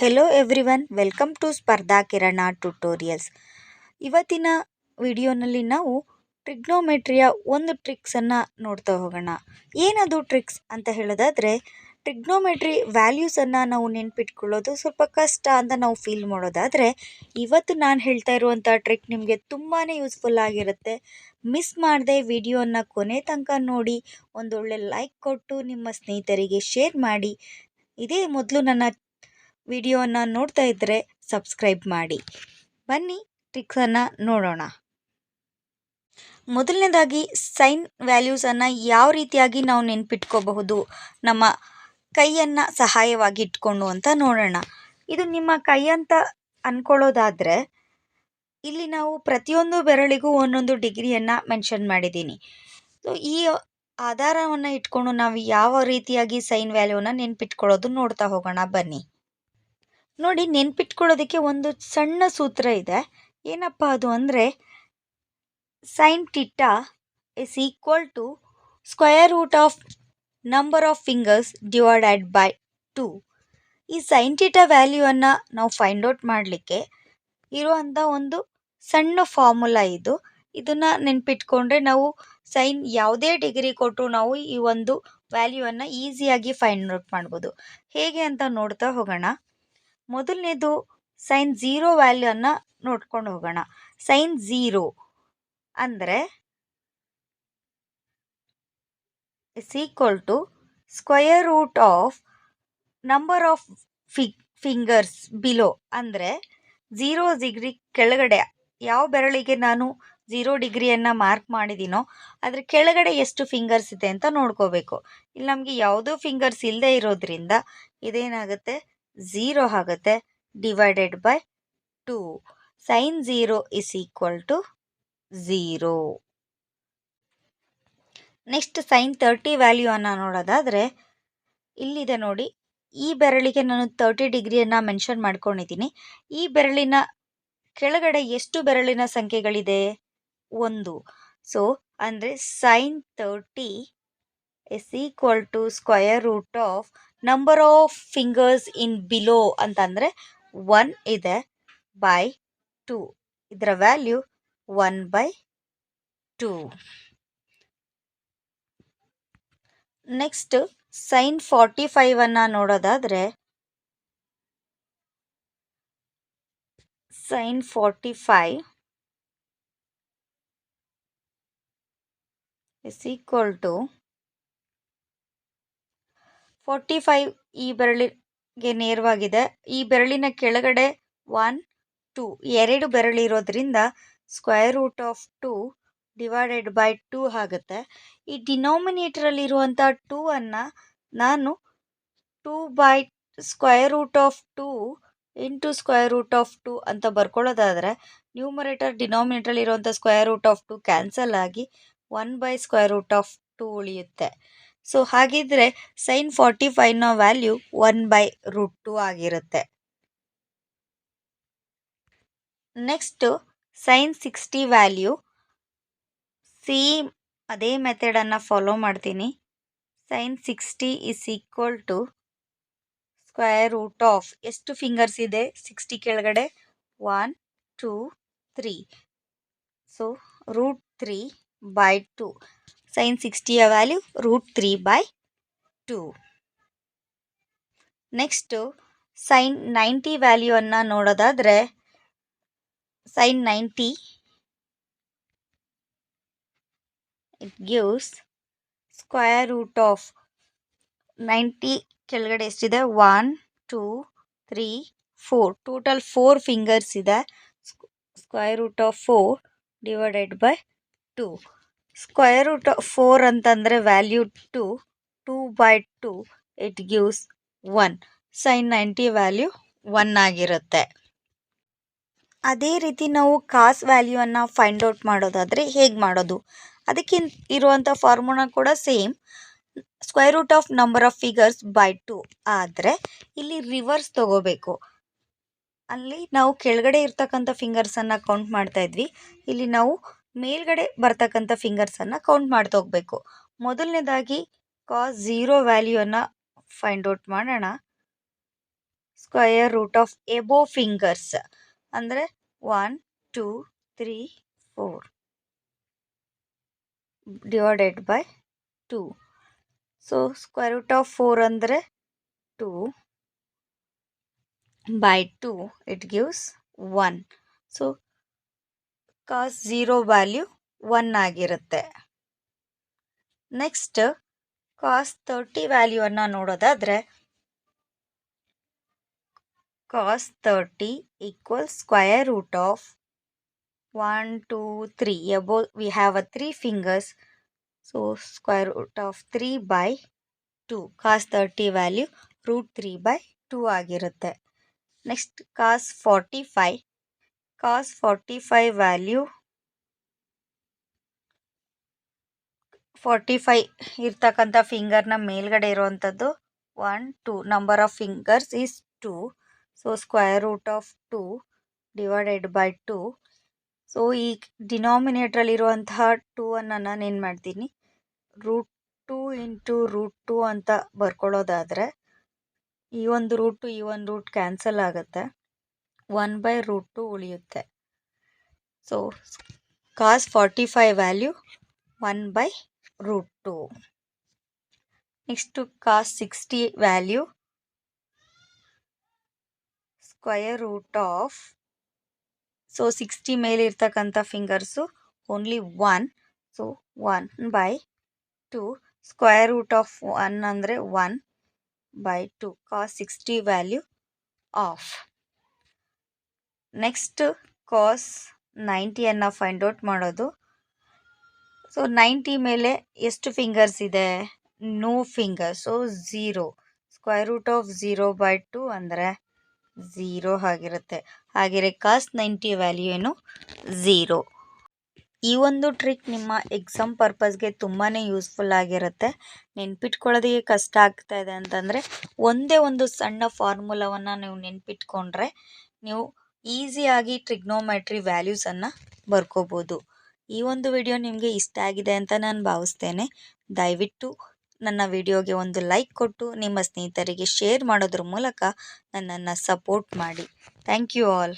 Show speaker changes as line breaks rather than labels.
Hello everyone welcome to Spardha Kirana tutorials ಇವತ್ತಿನ ವಿಡಿಯೋನಲ್ಲಿ ನಾವು ಟ್ರಿಗ್ನೋಮೆಟ್ರಿಯ ಒಂದು ಟ್ರಿಕ್ಸನ್ನು ನೋಡ್ತಾ ಹೋಗೋಣ. ಏನದು ಟ್ರಿಕ್ಸ್ ಅಂತ ಹೇಳೋದಾದರೆ ಟ್ರಿಗ್ನೋಮೆಟ್ರಿ ವ್ಯಾಲ್ಯೂಸನ್ನು ನಾವು ನೆನ್ಪಿಟ್ಕೊಳ್ಳೋದು ಸ್ವಲ್ಪ ಕಷ್ಟ ಅಂತ ನಾವು ಫೀಲ್ ಮಾಡೋದಾದರೆ, ಇವತ್ತು ನಾನು ಹೇಳ್ತಾ ಇರುವಂಥ ಟ್ರಿಕ್ ನಿಮಗೆ ತುಂಬಾ ಯೂಸ್ಫುಲ್ ಆಗಿರುತ್ತೆ. ಮಿಸ್ ಮಾಡದೆ ವಿಡಿಯೋನ ಕೊನೆ ತನಕ ನೋಡಿ, ಒಂದೊಳ್ಳೆ ಲೈಕ್ ಕೊಟ್ಟು ನಿಮ್ಮ ಸ್ನೇಹಿತರಿಗೆ ಶೇರ್ ಮಾಡಿ. ಇದೇ ಮೊದಲು ನನ್ನ ವಿಡಿಯೋನ ನೋಡ್ತಾ ಇದ್ದರೆ ಸಬ್ಸ್ಕ್ರೈಬ್ ಮಾಡಿ. ಬನ್ನಿ ಟ್ರಿಕ್ಸನ್ನು ನೋಡೋಣ. ಮೊದಲನೇದಾಗಿ ಸೈನ್ ವ್ಯಾಲ್ಯೂಸನ್ನು ಯಾವ ರೀತಿಯಾಗಿ ನಾವು ನೆನ್ಪಿಟ್ಕೋಬಹುದು, ನಮ್ಮ ಕೈಯನ್ನು ಸಹಾಯವಾಗಿ ಇಟ್ಕೊಂಡು ಅಂತ ನೋಡೋಣ. ಇದು ನಿಮ್ಮ ಕೈ ಅಂತ ಅಂದ್ಕೊಳ್ಳೋದಾದರೆ ಇಲ್ಲಿ ನಾವು ಪ್ರತಿಯೊಂದು ಬೆರಳಿಗೂ ಒಂದೊಂದು ಡಿಗ್ರಿಯನ್ನು ಮೆನ್ಷನ್ ಮಾಡಿದ್ದೀನಿ. ಸೊ ಈ ಆಧಾರವನ್ನು ಇಟ್ಕೊಂಡು ನಾವು ಯಾವ ರೀತಿಯಾಗಿ ಸೈನ್ ವ್ಯಾಲ್ಯೂನ ನೆನ್ಪಿಟ್ಕೊಳ್ಳೋದು ನೋಡ್ತಾ ಹೋಗೋಣ. ಬನ್ನಿ. ನೋಡಿ, ನೆನ್ಪಿಟ್ಕೊಳ್ಳೋದಕ್ಕೆ ಒಂದು ಸಣ್ಣ ಸೂತ್ರ ಇದೆ. ಏನಪ್ಪ ಅದು ಅಂದರೆ sine theta is equal to square root of number of fingers divided by two ಈ ಸೈನ್ ಟಿಟಾ ವ್ಯಾಲ್ಯೂವನ್ನು ನಾವು ಫೈಂಡ್ ಔಟ್ ಮಾಡಲಿಕ್ಕೆ ಇರುವಂಥ ಒಂದು ಸಣ್ಣ ಫಾರ್ಮುಲಾ ಇದು. ಇದನ್ನು ನೆನ್ಪಿಟ್ಕೊಂಡ್ರೆ ನಾವು ಸೈನ್ ಯಾವುದೇ ಡಿಗ್ರಿ ಕೊಟ್ಟರು ನಾವು ಈ ಒಂದು ವ್ಯಾಲ್ಯೂವನ್ನು ಈಸಿಯಾಗಿ ಫೈಂಡ್ ಔಟ್ ಮಾಡ್ಬೋದು. ಹೇಗೆ ಅಂತ ನೋಡ್ತಾ ಹೋಗೋಣ. ಮೊದಲನೇದು ಸೈನ್ ಝೀರೋ ವ್ಯಾಲ್ಯೂ ನೋಡ್ಕೊಂಡು ಹೋಗೋಣ. ಸೈನ್ ಝೀರೋ ಅಂದರೆ is equal to square root of number of phi fingers below ಅಂದರೆ ಝೀರೋ ಡಿಗ್ರಿ ಕೆಳಗಡೆ ಯಾವ ಬೆರಳಿಗೆ ನಾನು ಝೀರೋ ಡಿಗ್ರಿಯನ್ನು ಮಾರ್ಕ್ ಮಾಡಿದ್ದೀನೋ ಅದ್ರ ಕೆಳಗಡೆ ಎಷ್ಟು ಫಿಂಗರ್ಸ್ ಇದೆ ಅಂತ ನೋಡ್ಕೋಬೇಕು. ಇಲ್ಲಿ ನಮಗೆ ಯಾವುದೋ ಫಿಂಗರ್ಸ್ ಇಲ್ಲದೆ ಇರೋದ್ರಿಂದ ಇದೇನಾಗುತ್ತೆ? ಝೀರೋ ಆಗುತ್ತೆ divided by two sine zero is equal to zero next sine thirty value ಅನ್ನು ನೋಡೋದಾದರೆ, ಇಲ್ಲಿದೆ ನೋಡಿ, ಈ ಬೆರಳಿಗೆ ನಾನು ತರ್ಟಿ ಡಿಗ್ರಿಯನ್ನು ಮೆನ್ಷನ್ ಮಾಡ್ಕೊಂಡಿದ್ದೀನಿ. ಈ ಬೆರಳಿನ ಕೆಳಗಡೆ ಎಷ್ಟು ಬೆರಳಿನ ಸಂಖ್ಯೆಗಳಿದೆ? ಒಂದು. ಸೊ ಅಂದರೆ sine thirty is equal to square root of number of fingers in below ಅಂತಂದರೆ ಒನ್ ಇದೆ ಬೈ ಟು ಇದರ value one by two next sine forty ಫೈವನ್ನು ನೋಡೋದಾದರೆ sine forty five is equal to forty five ಈ ಬೆರಳಿಗೆ ನೇರವಾಗಿದೆ. ಈ ಬೆರಳಿನ ಕೆಳಗಡೆ ಒನ್ ಟು ಎರಡು ಬೆರಳಿರೋದ್ರಿಂದ square root of two divided by two ಆಗುತ್ತೆ. ಈ ಡಿನಾಮಿನೇಟರಲ್ಲಿರುವಂಥ ಟೂ ಅನ್ನು ನಾನು two by square root of two into square root of two ಅಂತ ಬರ್ಕೊಳ್ಳೋದಾದರೆ numerator ಡಿನಾಮಿನೇಟರಲ್ಲಿರುವಂಥ square root of two cancel ಆಗಿ one by square root of two ಉಳಿಯುತ್ತೆ. So ಹಾಗಿದ್ರೆ sine forty ಫೈವ್ನ value one by root two ಆಗಿರುತ್ತೆ. Next sine sixty value same ಅದೇ ಮೆಥಡನ್ನು follow ಮಾಡ್ತೀನಿ. Sine sixty is equal to square root of ಎಷ್ಟು fingers ಇದೆ? Sixty ಕೆಳಗಡೆ one two three so root three by two sine ಸಿಕ್ಸ್ಟಿಯ value root three by two next sine ninety ವ್ಯಾಲ್ಯೂವನ್ನು ನೋಡೋದಾದರೆ sine ninety it gives square root of ninety ಕೆಳಗಡೆ ಎಷ್ಟಿದೆ? One two three four total four fingers ಇದೆ. Square root of four divided by two square root of four ಅಂತಂದರೆ value two two by two it gives one sine ninety value one ಆಗಿರುತ್ತೆ. ಅದೇ ರೀತಿ ನಾವು ಕಾಸ್ ವ್ಯಾಲ್ಯೂವನ್ನು find out ಮಾಡೋದಾದರೆ ಹೇಗೆ ಮಾಡೋದು? ಅದಕ್ಕೆ ಇರುವಂಥ ಫಾರ್ಮುಲಾ ಕೂಡ same square root of number of figures by two ಆದರೆ ಇಲ್ಲಿ ರಿವರ್ಸ್ ತಗೋಬೇಕು. ಅಲ್ಲಿ ನಾವು ಕೆಳಗಡೆ ಇರ್ತಕ್ಕಂಥ ಫಿಂಗರ್ಸನ್ನು ಕೌಂಟ್ ಮಾಡ್ತಾ ಇದ್ವಿ. ಇಲ್ಲಿ ನಾವು ಮೇಲ್ಗಡೆ ಬರ್ತಕ್ಕಂಥ ಫಿಂಗರ್ಸನ್ನು ಕೌಂಟ್ ಮಾಡ್ತಾ ಹೋಗಬೇಕು. ಮೊದಲನೇದಾಗಿ ಕಾಸ್ ಝೀರೋ ವ್ಯಾಲ್ಯೂವನ್ನು ಫೈಂಡ್ ಔಟ್ ಮಾಡೋಣ. Square root of above fingers ಅಂದರೆ one two three four divided by two so square root of four ಅಂದರೆ two by two it gives one so cos zero value one ಆಗಿರುತ್ತೆ. Next cos thirty ವ್ಯಾಲ್ಯೂವನ್ನು ನೋಡೋದಾದರೆ cos thirty equal square root of one two three above we have a three fingers so square root of three by two cos thirty value root three by two ಆಗಿರುತ್ತೆ. Next cos forty five five value forty five ಇರ್ತಕ್ಕಂಥ ಫಿಂಗರ್ನ ಮೇಲ್ಗಡೆ ಇರುವಂಥದ್ದು one two number of fingers is two so square root of two divided by two so ಈ ಡಿನಾಮಿನೇಟ್ರಲ್ಲಿರುವಂತಹ two ಅನ್ನು ನಾನು ಏನು ಮಾಡ್ತೀನಿ? Root two into root two ಅಂತ ಬರ್ಕೊಳ್ಳೋದಾದರೆ ಈ ಒಂದು ರೂಟು ಈ ಒಂದು ರೂಟ್ ಕ್ಯಾನ್ಸಲ್ ಆಗುತ್ತೆ. ಒನ್ ಬೈ ರೂಟ್ ಟು ಉಳಿಯುತ್ತೆ. So cos forty five value one by root two next cos sixty value square root of so sixty ಮೇಲೆ ಇರ್ತಕ್ಕಂಥ fingers only one so one by two square root of one ಅಂದರೆ one by two cos sixty value of next cos ನೈಂಟಿಯನ್ನು find out ಮಾಡೋದು. So ninety ಮೇಲೆ ಎಷ್ಟು fingers ಇದೆ? No finger so zero square root of zero by two ಅಂದರೆ zero ಆಗಿರುತ್ತೆ. ಹಾಗೆಯೇ cos ninety value ಏನು? Zero ಈ ಒಂದು ಟ್ರಿಕ್ ನಿಮ್ಮ ಎಕ್ಸಾಮ್ ಪರ್ಪಸ್ಗೆ ತುಂಬಾ ಯೂಸ್ಫುಲ್ ಆಗಿರುತ್ತೆ. ನೆನ್ಪಿಟ್ಕೊಳ್ಳೋದಕ್ಕೆ ಕಷ್ಟ ಆಗ್ತಾ ಇದೆ ಅಂತಂದರೆ, ಒಂದೇ ಒಂದು ಸಣ್ಣ ಫಾರ್ಮುಲಾವನ್ನು ನೀವು ನೆನ್ಪಿಟ್ಕೊಂಡ್ರೆ, ನೀವು ಈಸಿಯಾಗಿ ಟ್ರಿಗ್ನೋಮೆಟ್ರಿ ವ್ಯಾಲ್ಯೂಸನ್ನು ಬರ್ಕೋಬೋದು. ಈ ಒಂದು ವಿಡಿಯೋ ನಿಮಗೆ ಇಷ್ಟ ಆಗಿದೆ ಅಂತ ನಾನು ಭಾವಿಸ್ತೇನೆ. ದಯವಿಟ್ಟು ನನ್ನ ವಿಡಿಯೋಗೆ ಒಂದು ಲೈಕ್ ಕೊಟ್ಟು ನಿಮ್ಮ ಸ್ನೇಹಿತರಿಗೆ ಶೇರ್ ಮಾಡೋದ್ರ ಮೂಲಕ ನನ್ನನ್ನು ಸಪೋರ್ಟ್ ಮಾಡಿ. Thank you all.